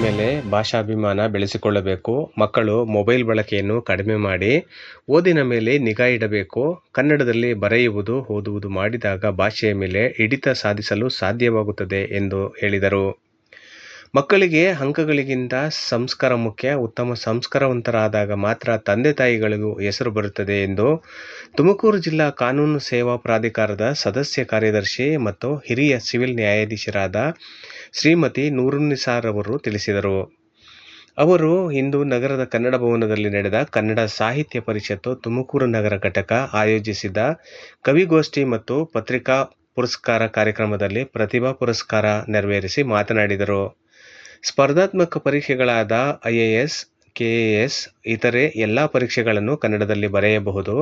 ಮೇಲೆ ಭಾಷಾಭಿಮಾನ ಬೆಳೆಸಿಕೊಳ್ಳಬೇಕು. ಮಕ್ಕಳು ಮೊಬೈಲ್ ಬಳಕೆಯನ್ನು ಕಡಿಮೆ ಮಾಡಿ ಓದಿನ ಮೇಲೆ ನಿಗಾ ಇಡಬೇಕು. ಕನ್ನಡದಲ್ಲಿ ಬರೆಯುವುದು, ಓದುವುದು ಮಾಡಿದಾಗ ಭಾಷೆಯ ಮೇಲೆ ಹಿಡಿತ ಸಾಧಿಸಲು ಸಾಧ್ಯವಾಗುತ್ತದೆ ಎಂದು ಹೇಳಿದರು. ಮಕ್ಕಳಿಗೆ ಅಂಕಗಳಿಗಿಂತ ಸಂಸ್ಕಾರ ಮುಖ್ಯ. ಉತ್ತಮ ಸಂಸ್ಕಾರವಂತರಾದಾಗ ಮಾತ್ರ ತಂದೆ ತಾಯಿಗಳಿಗೂ ಹೆಸರು ಬರುತ್ತದೆ ಎಂದು ತುಮಕೂರು ಜಿಲ್ಲಾ ಕಾನೂನು ಸೇವಾ ಪ್ರಾಧಿಕಾರದ ಸದಸ್ಯ ಕಾರ್ಯದರ್ಶಿ ಮತ್ತು ಹಿರಿಯ ಸಿವಿಲ್ ನ್ಯಾಯಾಧೀಶರಾದ ಶ್ರೀಮತಿ ನೂರುನ್ನಿಸಾರ್ ಅವರು ತಿಳಿಸಿದರು. ಅವರು ಇಂದು ನಗರದ ಕನ್ನಡ ಭವನದಲ್ಲಿ ನಡೆದ ಕನ್ನಡ ಸಾಹಿತ್ಯ ಪರಿಷತ್ತು ತುಮಕೂರು ನಗರ ಘಟಕ ಆಯೋಜಿಸಿದ ಕವಿಗೋಷ್ಠಿ ಮತ್ತು ಪತ್ರಿಕಾ ಪುರಸ್ಕಾರ ಕಾರ್ಯಕ್ರಮದಲ್ಲಿ ಪ್ರತಿಭಾ ಪುರಸ್ಕಾರ ನೆರವೇರಿಸಿ ಮಾತನಾಡಿದರು. ಸ್ಪರ್ಧಾತ್ಮಕ ಪರೀಕ್ಷೆಗಳಾದ I A K A S ಇತರೆ ಎಲ್ಲ ಪರೀಕ್ಷೆಗಳನ್ನು ಕನ್ನಡದಲ್ಲಿ ಬರೆಯಬಹುದು.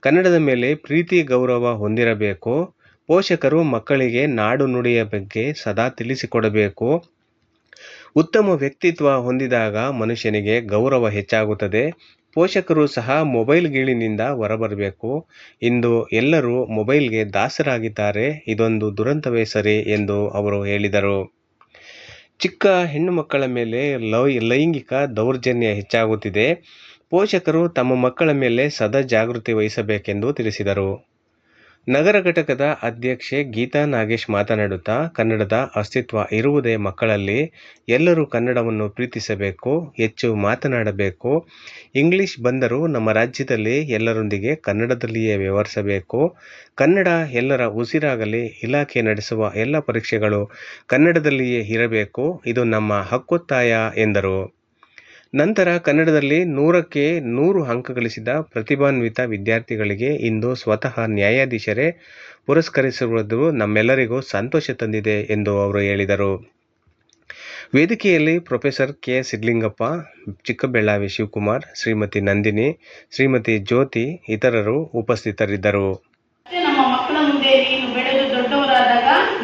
ಕನ್ನಡದ ಮೇಲೆ ಪ್ರೀತಿ, ಗೌರವ ಹೊಂದಿರಬೇಕು. ಪೋಷಕರು ಮಕ್ಕಳಿಗೆ ನಾಡು ನುಡಿಯ ಬಗ್ಗೆ ಸದಾ ತಿಳಿಸಿಕೊಡಬೇಕು. ಉತ್ತಮ ವ್ಯಕ್ತಿತ್ವ ಹೊಂದಿದಾಗ ಮನುಷ್ಯನಿಗೆ ಗೌರವ ಹೆಚ್ಚಾಗುತ್ತದೆ. ಪೋಷಕರು ಸಹ ಮೊಬೈಲ್ ಗೀಳಿನಿಂದ ಹೊರಬರಬೇಕು. ಇಂದು ಎಲ್ಲರೂ ಮೊಬೈಲ್ಗೆ ದಾಸರಾಗಿದ್ದಾರೆ. ಇದೊಂದು ದುರಂತವೇ ಸರಿ ಎಂದು ಅವರು ಹೇಳಿದರು. ಚಿಕ್ಕ ಹೆಣ್ಣು ಮಕ್ಕಳ ಮೇಲೆ ಲೈ ಲೈಂಗಿಕ ದೌರ್ಜನ್ಯ ಹೆಚ್ಚಾಗುತ್ತಿದೆ. ಪೋಷಕರು ತಮ್ಮ ಮಕ್ಕಳ ಮೇಲೆ ಸದಾ ಜಾಗೃತಿ ವಹಿಸಬೇಕೆಂದು ತಿಳಿಸಿದರು. ನಗರ ಘಟಕದ ಅಧ್ಯಕ್ಷೆ ಗೀತಾ ನಾಗೇಶ್ ಮಾತನಾಡುತ್ತಾ, ಕನ್ನಡದ ಅಸ್ತಿತ್ವ ಇರುವುದೇ ಮಕ್ಕಳಲ್ಲಿ. ಎಲ್ಲರೂ ಕನ್ನಡವನ್ನು ಪ್ರೀತಿಸಬೇಕು, ಹೆಚ್ಚು ಮಾತನಾಡಬೇಕು. ಇಂಗ್ಲಿಷ್ ಬಂದರೂ ನಮ್ಮ ರಾಜ್ಯದಲ್ಲಿ ಎಲ್ಲರೊಂದಿಗೆ ಕನ್ನಡದಲ್ಲಿಯೇ ವ್ಯವಹರಿಸಬೇಕು. ಕನ್ನಡ ಎಲ್ಲರ ಉಸಿರಾಗಲಿ, ಇಲಾಖೆ ನಡೆಸುವ ಎಲ್ಲ ಪರೀಕ್ಷೆಗಳು ಕನ್ನಡದಲ್ಲಿಯೇ ಇರಬೇಕು. ಇದು ನಮ್ಮ ಹಕ್ಕೊತ್ತಾಯ, ಎಂದರು. ನಂತರ ಕನ್ನಡದಲ್ಲಿ ನೂರಕ್ಕೆ ನೂರು ಅಂಕ ಗಳಿಸಿದ ಪ್ರತಿಭಾನ್ವಿತ ವಿದ್ಯಾರ್ಥಿಗಳಿಗೆ ಇಂದು ಸ್ವತಃ ನ್ಯಾಯಾಧೀಶರೇ ಪುರಸ್ಕರಿಸಿರುವುದು ನಮ್ಮೆಲ್ಲರಿಗೂ ಸಂತೋಷ ತಂದಿದೆ ಎಂದು ಅವರು ಹೇಳಿದರು. ವೇದಿಕೆಯಲ್ಲಿ ಪ್ರೊಫೆಸರ್ ಕೆ. ಸಿದ್ಲಿಂಗಪ್ಪ ಚಿಕ್ಕಬೆಳ್ಳಾವಿ ಶಿವಕುಮಾರ್, ಶ್ರೀಮತಿ ನಂದಿನಿ, ಶ್ರೀಮತಿ ಜ್ಯೋತಿ ಇತರರು ಉಪಸ್ಥಿತರಿದ್ದರು.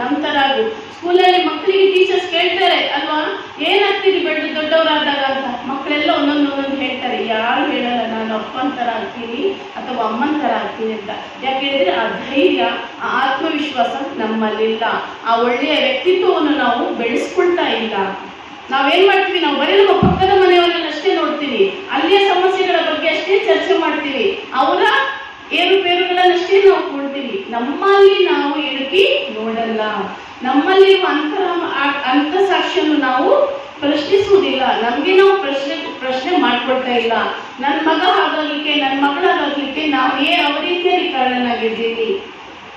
ನಂತರ ಸ್ಕೂಲಲ್ಲಿ ಮಕ್ಕಳಿಗೆ ಟೀಚರ್ಸ್ ಕೇಳ್ತಾರೆ, ಅಲ್ವಾ? ಏನಾಗ್ತೀರಿ ಬೆಳೆದು ದೊಡ್ಡವರಾದಾಗ? ಮಕ್ಕಳೆಲ್ಲ ಒಂದೊಂದು ಒಂದೊಂದು ಹೇಳ್ತಾರೆ, ಯಾರು ಹೇಳಲ್ಲ, ನಾನು ಅಪ್ಪನ ಥರ ಆಗ್ತೀನಿ ಅಥವಾ ಅಮ್ಮನ ಥರ ಆಗ್ತೀನಿ ಅಂತ. ಯಾಕೆ ಹೇಳಿದ್ರೆ ಆ ಧೈರ್ಯ, ಆ ಆತ್ಮವಿಶ್ವಾಸ ನಮ್ಮಲ್ಲಿಲ್ಲ. ಆ ಒಳ್ಳೆಯ ವ್ಯಕ್ತಿತ್ವವನ್ನು ನಾವು ಬೆಳೆಸ್ಕೊಳ್ತಾ ಇಲ್ಲ. ನಾವೇನ್ ಮಾಡ್ತೀವಿ? ನಾವು ಬರೀ ನಮ್ಮ ಪಕ್ಕದ ಮನೆಯವರನ್ನ ಅಷ್ಟೇ ನೋಡ್ತೀವಿ. ಅಲ್ಲಿಯ ಸಮಸ್ಯೆಗಳ ಬಗ್ಗೆ ಅಷ್ಟೇ ಚರ್ಚೆ ಮಾಡ್ತೀವಿ. ಅವರ ಏರುಪೇರುಗಳನ್ನಷ್ಟೇ ನಾವು ಕೊಡ್ತೀವಿ. ನಮ್ಮಲ್ಲಿ ನಾವು ಇಳುಕಿ ನೋಡಲ್ಲ. ನಮ್ಮಲ್ಲಿ ಅಂತರ ಅಂತಸಾಕ್ಷಿಯನ್ನು ನಾವು ಪ್ರಶ್ನಿಸುವುದಿಲ್ಲ. ನಮಗೆ ನಾವು ಪ್ರಶ್ನೆ ಪ್ರಶ್ನೆ ಮಾಡ್ಕೊಳ್ತಾ ಇಲ್ಲ. ನನ್ನ ಮಗ ಹಾಗಾಗ್ಲಿಕ್ಕೆ ನನ್ನ ಮಗಳಾಗಲಿಕ್ಕೆ ನಾವು ಏ ಯಾವ ರೀತಿಯಲ್ಲಿ ಕಾರಣನಾಗಿದ್ದೀವಿ?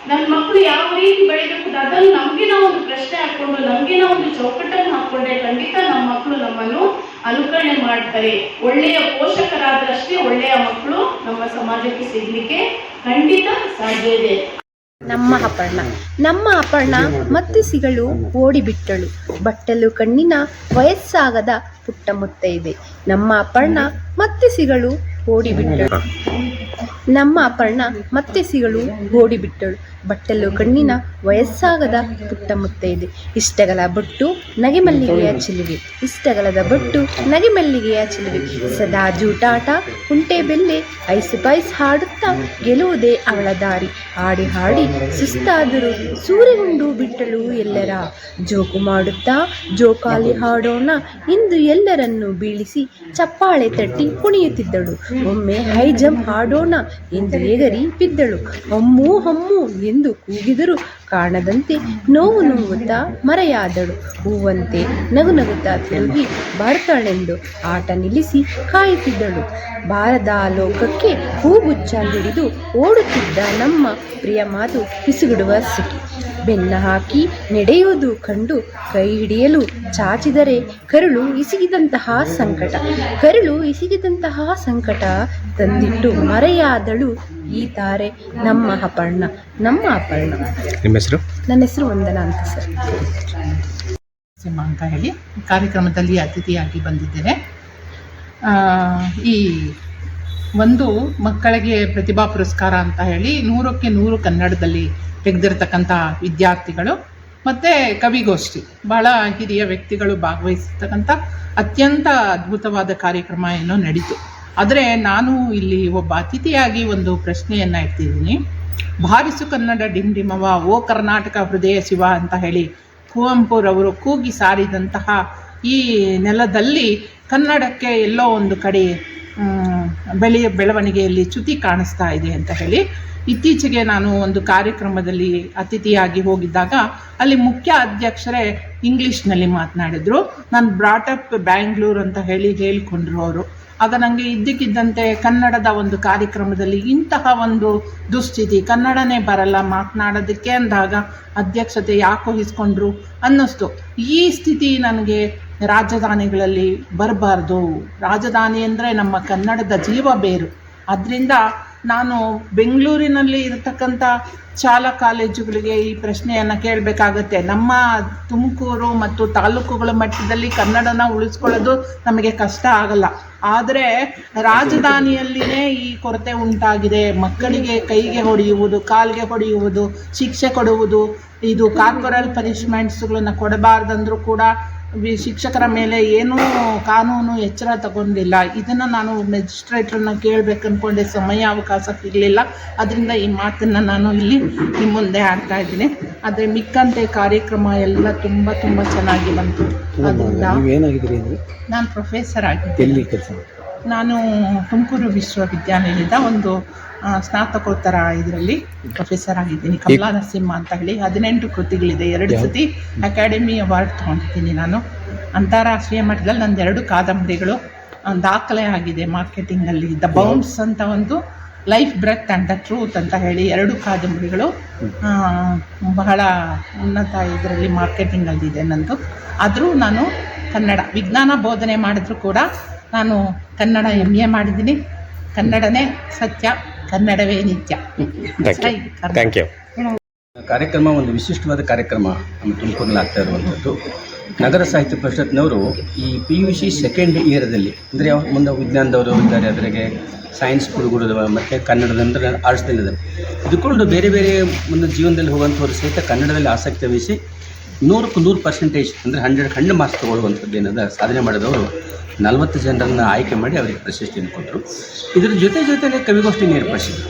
ನನ್ನ ಮಕ್ಕಳು ಯಾವ ರೀತಿ ಬೆಳಿಬೇಕು ಅದನ್ನು ನಮಗಿನ ಒಂದು ಪ್ರಶ್ನೆ ಹಾಕ್ಕೊಂಡು ನಮಗಿನ ಒಂದು ಚೌಕಟ್ಟನ್ನು ಹಾಕೊಂಡ್ರೆ ಖಂಡಿತ ನಮ್ಮ ಮಕ್ಕಳು ನಮ್ಮನ್ನು ಅನುಕರಣೆ ಮಾಡ್ತಾರೆ. ಒಳ್ಳೆಯ ಪೋಷಕರಾದರಷ್ಟೇ ಒಳ್ಳೆಯ ಮಕ್ಕಳು ನಮ್ಮ ಸಮಾಜಕ್ಕೆ ಸಿಗ್ಲಿಕ್ಕೆ ಖಂಡಿತ ಸಾಧ್ಯ ಇದೆ. ನಮ್ಮ ಅಪರ್ಣ. ನಮ್ಮ ಅಪರ್ಣ ಮತ್ತೆ ಸಿಗಳು ಓಡಿಬಿಟ್ಟಳು. ಬಟ್ಟಲು ಕಣ್ಣಿನ ವಯಸ್ಸಾಗದ ಪುಟ್ಟ ಮುತ್ತೈದೆ ನಮ್ಮ ಅಪರ್ಣ ಮತ್ತೆ ಸಿಗಳು ಓಡಿಬಿಟ್ಟಳು ನಮ್ಮ ಅಪರ್ಣ ಮತ್ತೆ ಸಿಗಳು ಓಡಿಬಿಟ್ಟಳು. ಬಟ್ಟಲು ಕಣ್ಣಿನ ವಯಸ್ಸಾಗದ ಪುಟ್ಟ ಮುತ್ತೈದೆ ಇಷ್ಟಗಳ ಬೊಟ್ಟು ನಗೆಮಲ್ಲಿಗೆಯ ಚಿಲುವೆ ಇಷ್ಟಗಳದ ಬೊಟ್ಟು ನಗೆಮಲ್ಲಿಗೆಯ ಚಿಲುವೆ ಸದಾ ಜೂಟಾಟ ಕುಂಟೆ ಬೆಲ್ಲೆ ಐಸು ಬೈಸ್ ಹಾಡುತ್ತಾ ಗೆಲುವುದೇ ಅವಳ ದಾರಿ. ಹಾಡಿ ಹಾಡಿ ಸುಸ್ತಾದರೂ ಸೂರ್ಯಗುಂಡು ಬಿಟ್ಟಳು ಎಲ್ಲರ. ಜೋಕು ಮಾಡುತ್ತಾ ಜೋಕಾಲಿ ಹಾಡೋಣ. ಇಂದು ಎಲ್ಲರನ್ನು ಬೀಳಿಸಿ ಚಪ್ಪಾಳೆ ತಟ್ಟಿ ಕುಣಿಯುತ್ತಿದ್ದಳು. ಒಮ್ಮೆ ಹೈ ಜಂಪ್ ಆಡೋಣ ಎಂದು ಹೇಗರಿ ಬಿದ್ದಳು. ಹಮ್ಮು ಹಮ್ಮು ಎಂದು ಕೂಗಿದರು ಕಾಣದಂತೆ ನೋವು ನೋವುತ್ತಾ ಮರೆಯಾದಳು. ಹೂವಂತೆ ನಗು ನಗುತ್ತಾ ತಿರುಗಿ ಬರ್ತಾಳೆಂದು ಆಟ ನಿಲ್ಲಿಸಿ ಕಾಯುತ್ತಿದ್ದಳು. ಬಾರದ ಲೋಕಕ್ಕೆ ಹೂಗುಚ್ಚ ಹಿಡಿದು ಓಡುತ್ತಿದ್ದ ನಮ್ಮ ಪ್ರಿಯ ಮಾತು ಪಿಸುಗುಡುವ ಸಿಟಿ ಬೆನ್ನ ಹಾಕಿ ನಡೆಯುವುದು ಕಂಡು ಕೈ ಹಿಡಿಯಲು ಚಾಚಿದರೆ ಕರುಳು ಇಸಿಗಿದಂತಹ ಸಂಕಟ. ಕರುಳು ಇಸಿಗಿದಂತಹ ಸಂಕಟ ತಂದಿಟ್ಟು ಮರೆಯಾದಳು ಈ ತಾರೆ ನಮ್ಮ ಅಪರ್ಣ ನಮ್ಮ ಅಪರ್ಣ. ನಿಮ್ಮ ಹೆಸರು? ನನ್ನ ಹೆಸರು ವಂದನಾ ಅಂತ ಸರ್. ಸಿಂಹ ಅಂತ ಹೇಳಿ ಕಾರ್ಯಕ್ರಮದಲ್ಲಿ ಅತಿಥಿಯಾಗಿ ಬಂದಿದ್ದೇನೆ. ಆ, ಈ ಒಂದು ಮಕ್ಕಳಿಗೆ ಪ್ರತಿಭಾ ಪುರಸ್ಕಾರ ಅಂತ ಹೇಳಿ ನೂರಕ್ಕೆ ನೂರು ಕನ್ನಡದಲ್ಲಿ ತೆಗೆದಿರ್ತಕ್ಕಂಥ ವಿದ್ಯಾರ್ಥಿಗಳು ಮತ್ತು ಕವಿಗೋಷ್ಠಿ. ಬಹಳ ಹಿರಿಯ ವ್ಯಕ್ತಿಗಳು ಭಾಗವಹಿಸಿರ್ತಕ್ಕಂಥ ಅತ್ಯಂತ ಅದ್ಭುತವಾದ ಕಾರ್ಯಕ್ರಮ ಏನೋ ನಡೀತು. ಆದರೆ ನಾನು ಇಲ್ಲಿ ಒಬ್ಬ ಅತಿಥಿಯಾಗಿ ಒಂದು ಪ್ರಶ್ನೆಯನ್ನು ಇಡ್ತಿದ್ದೀನಿ ಭಾರಿಸು ಕನ್ನಡ ಡಿಂಡಿಮವ ಓ ಕರ್ನಾಟಕ ಹೃದಯ ಶಿವ ಅಂತ ಹೇಳಿ ಕುವೆಂಪುರವರು ಕೂಗಿ ಸಾರಿದಂತಹ ಈ ನೆಲದಲ್ಲಿ ಕನ್ನಡಕ್ಕೆ ಎಲ್ಲೋ ಒಂದು ಕಡೆ ಬೆಳೆಯ ಬೆಳವಣಿಗೆಯಲ್ಲಿ ಚ್ಯುತಿ ಕಾಣಿಸ್ತಾ ಇದೆ ಅಂತ ಹೇಳಿ ಇತ್ತೀಚೆಗೆ ನಾನು ಒಂದು ಕಾರ್ಯಕ್ರಮದಲ್ಲಿ ಅತಿಥಿಯಾಗಿ ಹೋಗಿದ್ದಾಗ ಅಲ್ಲಿ ಮುಖ್ಯ ಅಧ್ಯಕ್ಷರೇ ಇಂಗ್ಲಿಷ್ನಲ್ಲಿ ಮಾತನಾಡಿದ್ರು. ನಾನು ಬ್ರಾಟಪ್ ಬ್ಯಾಂಗ್ಳೂರ್ ಅಂತ ಹೇಳಿ ಹೇಳಿಕೊಂಡ್ರು ಅವರು. ಆಗ ನನಗೆ ಇದ್ದಕ್ಕಿದ್ದಂತೆ ಕನ್ನಡದ ಒಂದು ಕಾರ್ಯಕ್ರಮದಲ್ಲಿ ಇಂತಹ ಒಂದು ದುಸ್ಥಿತಿ, ಕನ್ನಡನೇ ಬರಲ್ಲ, ಮಾತನಾಡೋದಕ್ಕೆ ಅಂದಾಗ ಅಧ್ಯಕ್ಷತೆ ಯಾಕೆ ವಹಿಸ್ಕೊಂಡ್ರು ಅನ್ನಿಸ್ತು. ಈ ಸ್ಥಿತಿ ನನಗೆ ರಾಜಧಾನಿಗಳಲ್ಲಿ ಬರಬಾರ್ದು. ರಾಜಧಾನಿ ಅಂದರೆ ನಮ್ಮ ಕನ್ನಡದ ಜೀವ ಬೇರು. ಅದರಿಂದ ನಾನು ಬೆಂಗಳೂರಿನಲ್ಲಿ ಇರತಕ್ಕಂಥ ಶಾಲಾ ಕಾಲೇಜುಗಳಿಗೆ ಈ ಪ್ರಶ್ನೆಯನ್ನು ಕೇಳಬೇಕಾಗತ್ತೆ. ನಮ್ಮ ತುಮಕೂರು ಮತ್ತು ತಾಲೂಕುಗಳ ಮಟ್ಟದಲ್ಲಿ ಕನ್ನಡನ ಉಳಿಸ್ಕೊಳ್ಳೋದು ನಮಗೆ ಕಷ್ಟ ಆಗಲ್ಲ. ಆದರೆ ರಾಜಧಾನಿಯಲ್ಲಿನೇ ಈ ಕೊರತೆ ಉಂಟಾಗಿದೆ. ಮಕ್ಕಳಿಗೆ ಕೈಗೆ ಹೊಡೆಯುವುದು, ಕಾಲಿಗೆ ಹೊಡೆಯುವುದು, ಶಿಕ್ಷೆ ಕೊಡುವುದು, ಇದು ಕಾರ್ಪೊರಲ್ ಪನಿಷ್ಮೆಂಟ್ಸ್ಗಳನ್ನು ಕೊಡಬಾರ್ದಂದ್ರೂ ಕೂಡ ವಿ- ಶಿಕ್ಷಕರ ಮೇಲೆ ಏನೂ ಕಾನೂನು ಎಚ್ಚರ ತಗೊಂಡಿಲ್ಲ. ಇದನ್ನು ನಾನು ಮೆಜಿಸ್ಟ್ರೇಟ್ರನ್ನ ಕೇಳಬೇಕು ಅಂದ್ಕೊಂಡೆ ಸಮಯ ಅವಕಾಶ ಸಿಗಲಿಲ್ಲ. ಅದರಿಂದ ಈ ಮಾತನ್ನು ನಾನು ಇಲ್ಲಿ ನಿಮ್ಮ ಮುಂದೆ ಆಡ್ತಾ ಇದ್ದೀನಿ. ಆದರೆ ಮಿಕ್ಕಂತೆ ಕಾರ್ಯಕ್ರಮ ಎಲ್ಲ ತುಂಬ ತುಂಬ ಚೆನ್ನಾಗಿ ಬಂತು. ಅದರಿಂದ ನಾನು ಪ್ರೊಫೆಸರ್ ಆಗಿದ್ದೆ ನಾನು ತುಮಕೂರು ವಿಶ್ವವಿದ್ಯಾನಿಲಯದ ಒಂದು ಸ್ನಾತಕೋತ್ತರ ಇದರಲ್ಲಿ ಪ್ರೊಫೆಸರ್ ಆಗಿದ್ದೀನಿ. ಕಮಲಾ ನರಸಿಂಹ ಅಂತ ಹೇಳಿ ಹದಿನೆಂಟು ಕೃತಿಗಳಿದೆ. ಎರಡು ಸತಿ ಅಕಾಡೆಮಿ ಅವಾರ್ಡ್ ತಗೊಂಡಿದ್ದೀನಿ ನಾನು. ಅಂತಾರಾಷ್ಟ್ರೀಯ ಮಟ್ಟದಲ್ಲಿ ನಂದು ಎರಡು ಕಾದಂಬರಿಗಳು ದಾಖಲೆ ಆಗಿದೆ ಮಾರ್ಕೆಟಿಂಗಲ್ಲಿ ದ ಬೌನ್ಸ್ ಅಂತ ಒಂದು life breath and the truth ಅಂತ ಹೇಳಿ ಎರಡು ಕಾದಂಬರಿಗಳು ಬಹಳ ಉನ್ನತ ಇದರಲ್ಲಿ ಮಾರ್ಕೆಟಿಂಗಲ್ಲಿದೆ ನಂದು. ಆದರೂ ನಾನು ಕನ್ನಡ ವಿಜ್ಞಾನ ಬೋಧನೆ ಮಾಡಿದ್ರು ಕೂಡ ನಾನು ಕನ್ನಡ ಎಂ ಎ ಮಾಡಿದ್ದೀನಿ. ಕನ್ನಡನೇ ಸತ್ಯ. ಕನ್ನಡವೇ ನಿತ್ಯ. ಥ್ಯಾಂಕ್ ಯು ಕಾರ್ಯಕ್ರಮ ಒಂದು ವಿಶಿಷ್ಟವಾದ ಕಾರ್ಯಕ್ರಮ ನಮ್ಮ ತುಮಕೂರಿನಲ್ಲಿ ಆಗ್ತಾ ಇರುವಂಥದ್ದು. ನಗರ ಸಾಹಿತ್ಯ ಪರಿಷತ್ನವರು ಈ ಪಿ ಯು ಸಿ ಸೆಕೆಂಡ್ ಇಯರ್ದಲ್ಲಿ ಅಂದರೆ ಮುಂದೆ ವಿಜ್ಞಾನದವರು ಇದ್ದಾರೆ ಅದರಿಗೆ ಸೈನ್ಸ್ ಹುಡುಗರು ಮತ್ತು ಕನ್ನಡದಂದ್ರೆ ಆರ್ಟ್ಸ್ದಲ್ಲಿದ್ದಾರೆ ಇದಕ್ಕೊಂಡು ಬೇರೆ ಬೇರೆ ಮುಂದೆ ಜೀವನದಲ್ಲಿ ಹೋಗುವಂಥವ್ರು ಸಹಿತ ಕನ್ನಡದಲ್ಲಿ ಆಸಕ್ತಿ ವಹಿಸಿ ನೂರಕ್ಕೂ ನೂರು ಪರ್ಸೆಂಟೇಜ್ ಅಂದರೆ ಹಂಡ್ರೆಡ್ ಹಂಡ್ರೆಡ್ ಮಾರ್ಕ್ಸ್ ತೊಗೊಳ್ಳುವಂಥದ್ದು ಏನದ ಸಾಧನೆ ಮಾಡಿದವರು ನಲವತ್ತು ಜನರನ್ನು ಆಯ್ಕೆ ಮಾಡಿ ಅವರಿಗೆ ಪ್ರಶಸ್ತಿಯನ್ನು ಕೊಟ್ಟರು. ಇದರ ಜೊತೆ ಜೊತೆನೇ ಕವಿಗೋಷ್ಠಿನ ಏರ್ಪಡಿಸಿದರು.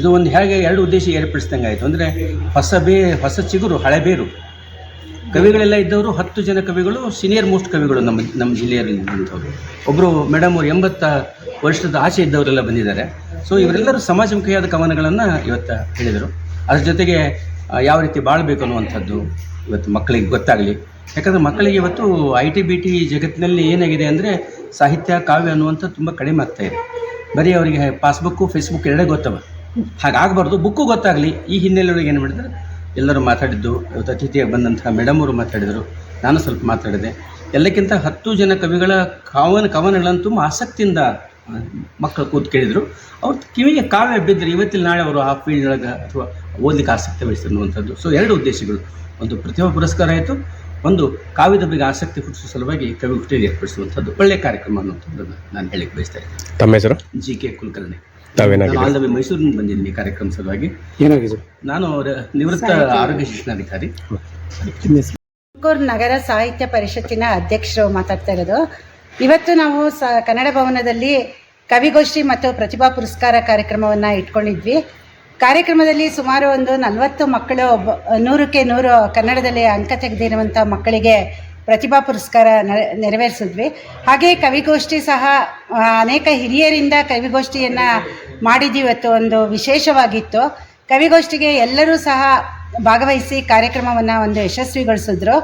ಇದು ಒಂದು ಹೇಗೆ ಎರಡು ಉದ್ದೇಶ ಏರ್ಪಡಿಸಿದಂಗೆ ಆಯಿತು ಅಂದರೆ ಹೊಸ ಬೇ, ಹೊಸ ಚಿಗುರು, ಹಳೆ ಬೇರು. ಕವಿಗಳೆಲ್ಲ ಇದ್ದವರು ಹತ್ತು ಜನ ಕವಿಗಳು ಸೀನಿಯರ್ ಮೋಸ್ಟ್ ಕವಿಗಳು ನಮ್ಮ ನಮ್ಮ ಜಿಲ್ಲೆಯಲ್ಲಿ ಬಂದವರು. ಒಬ್ಬರು ಮೇಡಮ್ ಅವರು ಎಂಬತ್ತ ವರ್ಷದ ಆಸೆ ಇದ್ದವರೆಲ್ಲ ಬಂದಿದ್ದಾರೆ. ಸೊ ಇವರೆಲ್ಲರೂ ಸಮಾಜಮುಖಿಯಾದ ಕವನಗಳನ್ನು ಇವತ್ತು ಹೇಳಿದರು. ಅದ್ರ ಜೊತೆಗೆ ಯಾವ ರೀತಿ ಬಾಳಬೇಕು ಅನ್ನುವಂಥದ್ದು ಇವತ್ತು ಮಕ್ಕಳಿಗೆ ಗೊತ್ತಾಗಲಿ. ಯಾಕಂದರೆ ಮಕ್ಕಳಿಗೆ ಇವತ್ತು ಐ ಟಿ ಬಿ ಟಿ ಜಗತ್ತಿನಲ್ಲಿ ಏನಾಗಿದೆ ಅಂದರೆ ಸಾಹಿತ್ಯ, ಕಾವ್ಯ ಅನ್ನುವಂಥ ತುಂಬ ಕಡಿಮೆ ಆಗ್ತಾ ಇದೆ. ಬರೀ ಅವರಿಗೆ ಪಾಸ್ಬುಕ್ಕು ಫೇಸ್ಬುಕ್ ಎರಡೇ ಗೊತ್ತವ. ಹಾಗಾಗಬಾರ್ದು ಬುಕ್ಕು ಗೊತ್ತಾಗಲಿ. ಈ ಹಿನ್ನೆಲೆಯೊಳಗೆ ಏನು ಮಾಡಿದ್ರೆ? ಎಲ್ಲರೂ ಮಾತಾಡಿದ್ದು, ಇವತ್ತು ಅತಿಥಿಯಾಗಿ ಬಂದಂತಹ ಮೇಡಮ್ ಅವರು ಮಾತಾಡಿದರು. ನಾನು ಸ್ವಲ್ಪ ಮಾತಾಡಿದೆ. ಎಲ್ಲಕ್ಕಿಂತ ಹತ್ತು ಜನ ಕವಿಗಳ ಕವನ ಕವನಗಳನ್ನು ತುಂಬ ಆಸಕ್ತಿಯಿಂದ ಮಕ್ಕಳು ಕೂತು ಕೇಳಿದರು. ಅವ್ರ ಕಿವಿಗೆ ಕಾವ್ಯ ಬಿದ್ದರೆ ಇವತ್ತಿನ ನಾಳೆ ಅವರು ಆ ಫೀಲ್ಡ್ನೊಳಗೆ ಅಥವಾ ಓದಲಿಕ್ಕೆ ಆಸಕ್ತಿ ವಹಿಸಿರುವಂಥದ್ದು ಸೊ ಎರಡು ಉದ್ದೇಶಗಳು. ಒಂದು ಪ್ರತಿಭಾ ಪುರಸ್ಕಾರ ಆಯಿತು. ಒಂದು ಕಾವ್ಯದ ಬಗ್ಗೆ ಆಸಕ್ತಿ ಹುಟ್ಟಿಸುವ ಸಲುವಾಗಿ ಕವಿ ಕವಿಗೋಷ್ಠಿಗೆ ಏರ್ಪಡಿಸುವಂಥದ್ದು ಒಳ್ಳೆ ಕಾರ್ಯಕ್ರಮ ಅನ್ನುವಂಥದ್ದನ್ನು ನಾನು ಹೇಳಿಕ್ಕೆ ಬಯಸ್ತಾ ಇದ್ದೀನಿ. ತಮ್ಮ ಹೆಸರು? G K Kulkarni. ತಾವೇನಾಗಿದೆ ನಾನು ಆಲ್ ದ ವೇ ಮೈಸೂರಿನಿಂದ ಬಂದಿದ್ದೀನಿ ಈ ಕಾರ್ಯಕ್ರಮ ಸಲುವಾಗಿ. ಏನಾಗಿದೆ ನಾನು ನಿವೃತ್ತ ಆರೋಗ್ಯ ಶಿಕ್ಷಣಾಧಿಕಾರಿ. ತುಮಕೂರು ನಗರ ಸಾಹಿತ್ಯ ಪರಿಷತ್ತಿನ ಅಧ್ಯಕ್ಷರು ಮಾತಾಡ್ತಾ ಇರೋದು. ಇವತ್ತು ನಾವು ಸ ಕನ್ನಡ ಭವನದಲ್ಲಿ ಕವಿಗೋಷ್ಠಿ ಮತ್ತು ಪ್ರತಿಭಾ ಪುರಸ್ಕಾರ ಕಾರ್ಯಕ್ರಮವನ್ನು ಇಟ್ಕೊಂಡಿದ್ವಿ. ಕಾರ್ಯಕ್ರಮದಲ್ಲಿ ಸುಮಾರು ಒಂದು ನಲವತ್ತು ಮಕ್ಕಳು ನೂರಕ್ಕೆ ನೂರು ಕನ್ನಡದಲ್ಲಿ ಅಂಕ ತೆಗೆದಿರುವಂಥ ಮಕ್ಕಳಿಗೆ ಪ್ರತಿಭಾ ಪುರಸ್ಕಾರ ನೆರವೇರಿಸಿದ್ವಿ. ಹಾಗೆ ಕವಿಗೋಷ್ಠಿ ಸಹ ಅನೇಕ ಹಿರಿಯರಿಂದ ಕವಿಗೋಷ್ಠಿಯನ್ನು ಮಾಡಿದ್ದೀವತ್ತು ಒಂದು ವಿಶೇಷವಾಗಿತ್ತು. ಕವಿಗೋಷ್ಠಿಗೆ ಎಲ್ಲರೂ ಸಹ ಭಾಗವಹಿಸಿ ಕಾರ್ಯಕ್ರಮವನ್ನು ಒಂದು ಯಶಸ್ವಿಗೊಳಿಸಿದ್ರು.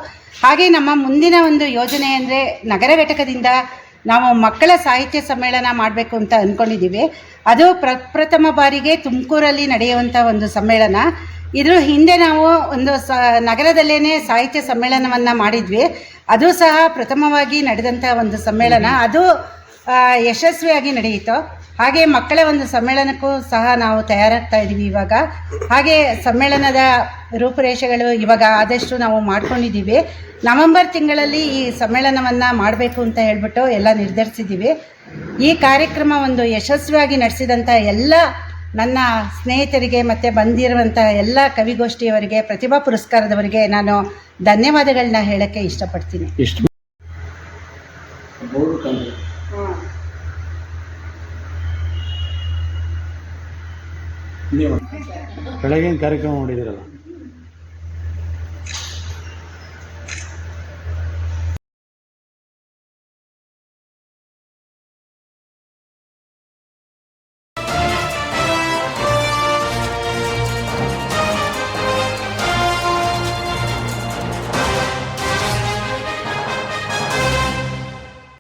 ಹಾಗೆ ನಮ್ಮ ಮುಂದಿನ ಒಂದು ಯೋಜನೆ ಅಂದರೆ ನಗರ ಘಟಕದಿಂದ ನಾವು ಮಕ್ಕಳ ಸಾಹಿತ್ಯ ಸಮ್ಮೇಳನ ಮಾಡಬೇಕು ಅಂತ ಅಂದ್ಕೊಂಡಿದ್ದೀವಿ ಅದು ಪ್ರಪ್ರಥಮ ಬಾರಿಗೆ ತುಮಕೂರಲ್ಲಿ ನಡೆಯುವಂಥ ಒಂದು ಸಮ್ಮೇಳನ. ಇದ್ರ ಹಿಂದೆ ನಾವು ಒಂದು ಸ ನಗರದಲ್ಲೇ ಸಾಹಿತ್ಯ ಸಮ್ಮೇಳನವನ್ನು ಮಾಡಿದ್ವಿ. ಅದು ಸಹ ಪ್ರಥಮವಾಗಿ ನಡೆದಂಥ ಒಂದು ಸಮ್ಮೇಳನ. ಅದು ಯಶಸ್ವಿಯಾಗಿ ನಡೆಯಿತು. ಹಾಗೆ ಮಕ್ಕಳ ಒಂದು ಸಮ್ಮೇಳನಕ್ಕೂ ಸಹ ನಾವು ತಯಾರಾಗ್ತಾ ಇದ್ದೀವಿ ಇವಾಗ. ಹಾಗೆ ಸಮ್ಮೇಳನದ ರೂಪುರೇಷೆಗಳು ಇವಾಗ ಆದಷ್ಟು ನಾವು ಮಾಡ್ಕೊಂಡಿದ್ದೀವಿ. ನವೆಂಬರ್ ತಿಂಗಳಲ್ಲಿ ಈ ಸಮ್ಮೇಳನವನ್ನು ಮಾಡಬೇಕು ಅಂತ ಹೇಳ್ಬಿಟ್ಟು ಎಲ್ಲ ನಿರ್ಧರಿಸಿದ್ದೀವಿ. ಈ ಕಾರ್ಯಕ್ರಮ ಒಂದು ಯಶಸ್ವಿಯಾಗಿ ನಡೆಸಿದಂಥ ಎಲ್ಲ ನನ್ನ ಸ್ನೇಹಿತರಿಗೆ ಮತ್ತು ಬಂದಿರುವಂಥ ಎಲ್ಲ ಕವಿಗೋಷ್ಠಿಯವರಿಗೆ ಪ್ರತಿಭಾ ಪುರಸ್ಕಾರದವರಿಗೆ ನಾನು ಧನ್ಯವಾದಗಳನ್ನ ಹೇಳೋಕ್ಕೆ ಇಷ್ಟಪಡ್ತೀನಿ. விலகையும் கருக்கவும் முடிகிறதா?